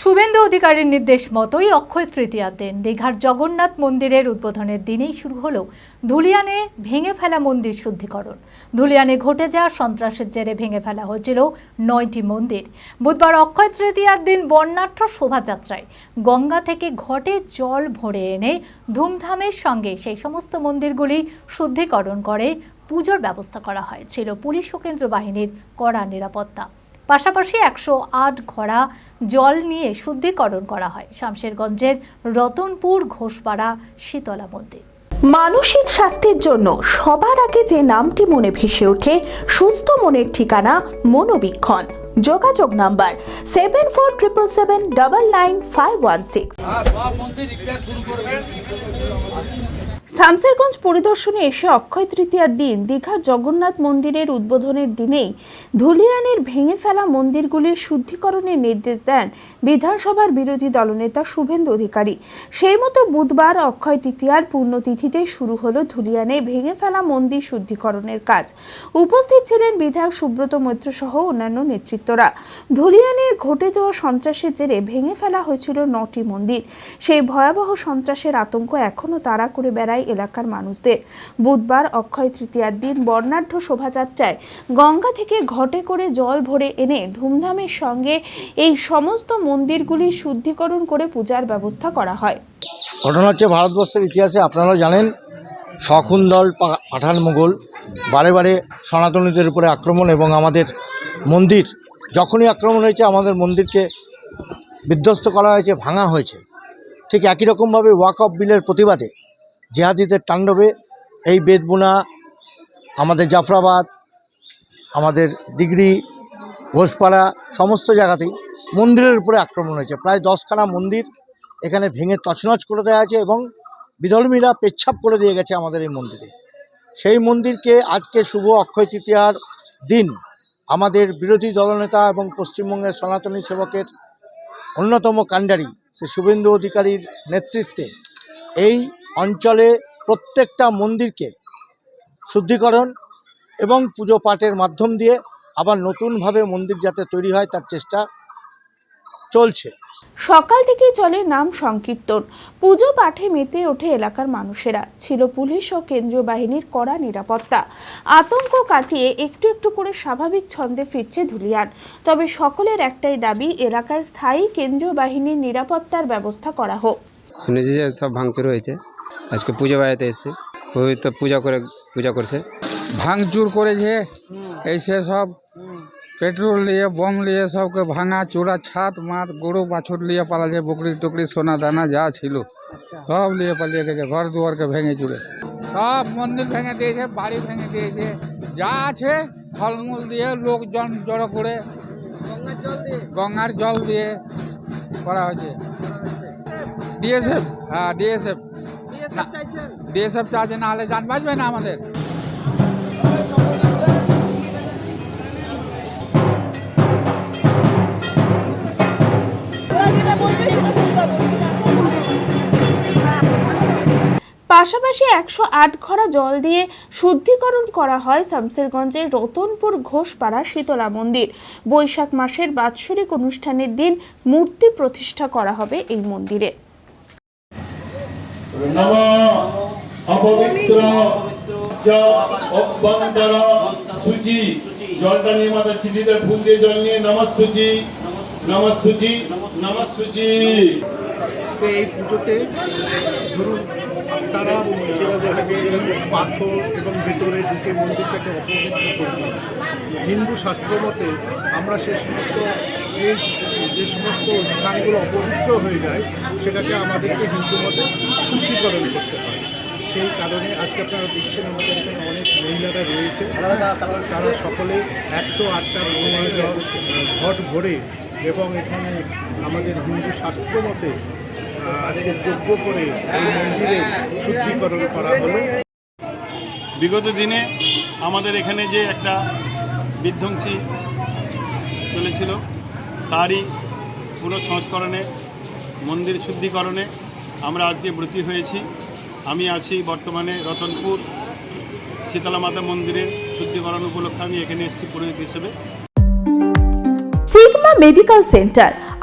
শুভেন্দু অধিকারীর নির্দেশ মতোই অক্ষয় তৃতীয়ার দিন। দীঘার জগন্নাথ মন্দিরের উদ্বোধনের দিনেই শুরু হলো ধুলিয়ানে ভেঙে ফেলা মন্দির শুদ্ধিকরণ। ধুলিয়ানে ঘটে যাওয়া সন্ত্রাসের জেরে ভেঙে ফেলা হয়েছিল নয়টি মন্দির। বুধবার অক্ষয় তৃতীয়ার দিন বর্ণাঢ্য শোভাযাত্রায় গঙ্গা থেকে ঘটে জল ভরে এনে ধুমধামের সঙ্গে সেই সমস্ত মন্দিরগুলি শুদ্ধিকরণ করে পুজোর ব্যবস্থা করা হয়, ছিল পুলিশ ও কেন্দ্র বাহিনীর কড়া নিরাপত্তা। পাশাপাশি একশো আট ঘোড়া জল নিয়ে শুদ্ধিকরণ করা হয়। শামশেরগঞ্জের রতনপুর ঘোষপাড়া শীতলা মন্দির। মানসিক স্বাস্থ্যের জন্য সবার আগে যে নামটি মনে ভেসে ওঠে সুস্থ মনের ঠিকানা মনোবীক্ষণ। যোগাযোগ number seven four triple seven double nine five one six. Samserganj পরিদর্শনে এসে অক্ষয় তৃতীয়ার দিন দীঘার জগন্নাথ মন্দিরের উদ্বোধনের দিনেই ধুলিয়ানের ভেঙে ফেলা মন্দিরগুলির শুদ্ধিকরণের নির্দেশ দেন বিধানসভার বিরোধী দলনেতা শুভেন্দু অধিকারী। সেই মতো বুধবার অক্ষয় তৃতীয়ার পুণ্যতিথিতে শুরু হলো ধুলিয়ানে ভেঙে ফেলা মন্দির শুদ্ধিকরণের কাজ। উপস্থিত ছিলেন বিধায়ক সুব্রত মৈত্র সহ অন্যান্য নেতৃত্বরা। ধুলিয়ানের ঘটে যাওয়া সন্ত্রাসের জেরে ভেঙে ফেলা হয়েছিল নটি মন্দির। সেই ভয়াবহ সন্ত্রাসের আতঙ্ক এখনও তাড়া করে বেড়ায় এলাকার মানুষদের। বুধবার অক্ষয় তৃতীয়ার দিন বর্ণাঢ্য শোভাযাত্রায় গঙ্গা থেকে ঘটে করে জল ভরে এনে ধুমধামের সঙ্গে এই সমস্ত মন্দিরগুলি শুদ্ধিকরণ করে পূজার ব্যবস্থা করা হয়। ঘটনা হচ্ছে ভারতবর্ষের ইতিহাসে আপনারা জানেন শকুন্দল পা- পাঠান মোগল বারে বারে সনাতনীদের উপরে আক্রমণ এবং আমাদের মন্দির, যখনই আক্রমণ হয়েছে আমাদের মন্দিরকে বিধ্বস্ত করা হয়েছে, ভাঙা হয়েছে। ঠিক একই রকমভাবে ওয়াক অফ বিলের প্রতিবাদে জেহাদিদের তাণ্ডবে এই বেদবুনা, আমাদের জাফরাবাদ, আমাদের ডিগ্রি, ঘোষপাড়া, সমস্ত জায়গাতেই মন্দিরের উপরে আক্রমণ হয়েছে। প্রায় দশখানা মন্দির এখানে ভেঙে তছনছ করে দেওয়া আছে এবং বিধর্মীরা পেচ্ছাপ করে দিয়ে গেছে আমাদের এই মন্দিরে। সেই মন্দিরকে আজকে শুভ অক্ষয় তৃতীয়ার দিন আমাদের বিরোধী দলনেতা এবং পশ্চিমবঙ্গের সনাতনী সেবকের অন্যতম কাণ্ডারি শ্রী শুভেন্দু অধিকারীর নেতৃত্বে এই অঞ্চলে প্রত্যেকটা মন্দিরকে শুদ্ধিকরণ এবং পুজো পাঠের মাধ্যম দিয়ে আবার নতুনভাবে মন্দির যাতে তৈরি হয় তার চেষ্টা চলছে। সকাল থেকেই চলে নাম সংকীর্তন। পুজো পাঠে মেতে ওঠে এলাকার মানুষেরা। ছিল পুলিশ ও কেন্দ্রীয় বাহিনীর কড়া নিরাপত্তা। আতঙ্ক কাটিয়ে একটু একটু করে স্বাভাবিক ছন্দে ফিরছে ধুলিয়ান। তবে সকলের একটাই দাবি এলাকায় স্থায়ী কেন্দ্রীয় বাহিনীর নিরাপত্তার ব্যবস্থা করা হোক। শুনেছি যে সব ভাঙচুর হয়েছে। আজকে পুজো বাড়িতে এসেছে। পবিত্র পূজা করে পূজা করছে। ভাঙচুর করেছে। এসে সব পেট্রোল নিয়ে বম নিয়ে সবকে ভাঙা চূড়া ছাদ মাত গরু বাছুর নিয়ে পালাছে বকরি টুকরি সোনা দানা যা ছিল। সব নিয়ে পালিয়ে গেছে ঘর দুয়ারকে ভেঙে চুড়ে সব মন্দির ভেঙে দিয়েছে বাড়ি ভেঙে দিয়েছে। যা আছে ফলমূল দিয়ে লোকজন জড়ো করে গঙ্গার জল দিয়ে? করা হয়েছে। ডিএসএফ হ্যাঁ ডিএসএফ ডিএসএফ চার্জে না হলে যান বাঁচবে না আমাদের। পাশাপাশি একশো আট ঘরা জল দিয়ে শুদ্ধিকরণ করা হয় শামসেরগঞ্জের রতনপুর ঘোষপাড়া শীতলা মন্দির। বৈশাখ মাসের বাৎসরিক অনুষ্ঠানের দিন মূর্তি প্রতিষ্ঠা করা হবে এই মন্দিরে। নম অপবিত্র অভ্যন্তর সূচি জলটা নিয়ে মাথা ছিটিতে ফুল দিয়ে জল নিয়ে নমঃ সূচি নমঃ সূচি নমঃ সূচি তো এই পুজোতে ধরুন তারা আগে পাথর এবং ভেতরে ঢুকে মন্দিরটাকে অপবিত্র করে দিয়েছে। হিন্দু শাস্ত্র মতে আমরা সে সমস্ত যে যে সমস্ত স্থানগুলো অপবিত্র হয়ে যায়, সেটাকে আমাদেরকে হিন্দু মতে শুদ্ধিকরণ করতে হয় সেই কারণে আজকে আপনারা দেখছেন আমাদের এখানে অনেক মহিলারা রয়েছে তারা সকলে একশো আটটা জল ঘট ভরে এবং এখানে আমাদের হিন্দু শাস্ত্র মতে আজকে যোগ্য করে এই মন্দিরে শুদ্ধিকরণ করা হলো। বিগত দিনে আমাদের এখানে যে একটা বিধ্বংসী চলেছিল তারই পুনঃসংস্করণে মন্দির শুদ্ধিকরণে আমরা আজকে ব্রতী হয়েছি। আমি আছি বর্তমানে রতনপুর শীতলা মাতা মন্দিরের শুদ্ধিকরণ উপলক্ষে আমি এখানে এসেছি পুরোহিত হিসেবে। Sigma medical centre